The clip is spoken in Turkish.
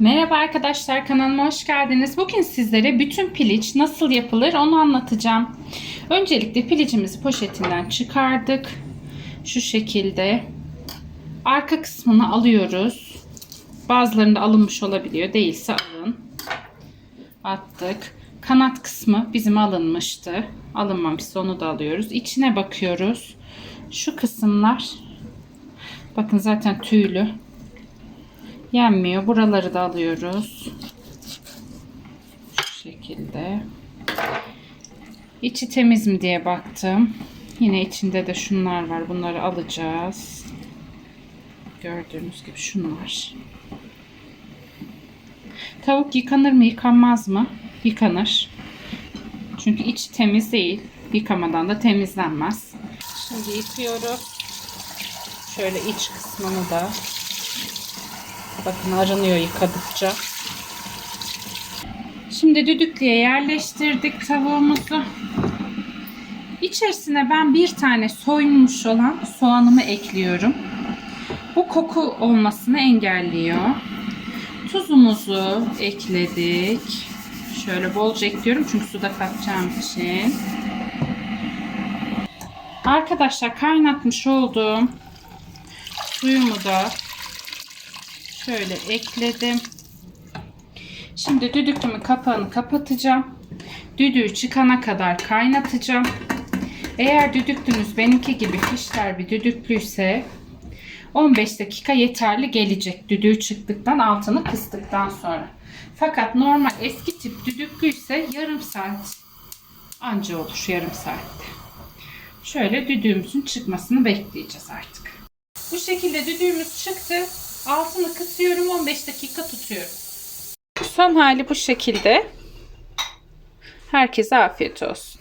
Merhaba arkadaşlar kanalıma hoş geldiniz. Bugün sizlere bütün piliç nasıl yapılır onu anlatacağım. Öncelikle pilicimizi poşetinden çıkardık. Şu şekilde. Arka kısmını alıyoruz. Bazılarında alınmış olabiliyor. Değilse alın. Attık. Kanat kısmı bizim alınmıştı. Alınmamışsa onu da alıyoruz. İçine bakıyoruz. Şu kısımlar bakın zaten tüylü yenmiyor. Buraları da alıyoruz. Şu şekilde. İçi temiz mi diye baktım. Yine içinde de şunlar var. Bunları alacağız. Gördüğünüz gibi şunlar. Tavuk yıkanır mı yıkanmaz mı? Yıkanır. Çünkü içi temiz değil. Yıkamadan da temizlenmez. Şimdi yıkıyoruz. Şöyle iç kısmını da Bakın arınıyor yıkadıkça. Şimdi düdüklüye yerleştirdik tavuğumuzu. İçerisine ben bir tane soyulmuş olan soğanımı ekliyorum. Bu koku olmasını engelliyor. Tuzumuzu ekledik. Şöyle bolca ekliyorum çünkü suda katacağım için. Arkadaşlar kaynatmış olduğum suyumu da Şöyle ekledim. Şimdi düdüklümün kapağını kapatacağım. Düdüğü çıkana kadar kaynatacağım. Eğer düdüklünüz benimki gibi fişler bir düdüklüyse 15 dakika yeterli gelecek. Düdüğü çıktıktan altını kıstıktan sonra. Fakat normal eski tip düdüklüyse yarım saat anca olur yarım saatte. Şöyle düdüğümüzün çıkmasını bekleyeceğiz artık. Bu şekilde düdüğümüz çıktı. Altını kısıyorum 15 dakika tutuyorum. Son hali bu şekilde. Herkese afiyet olsun.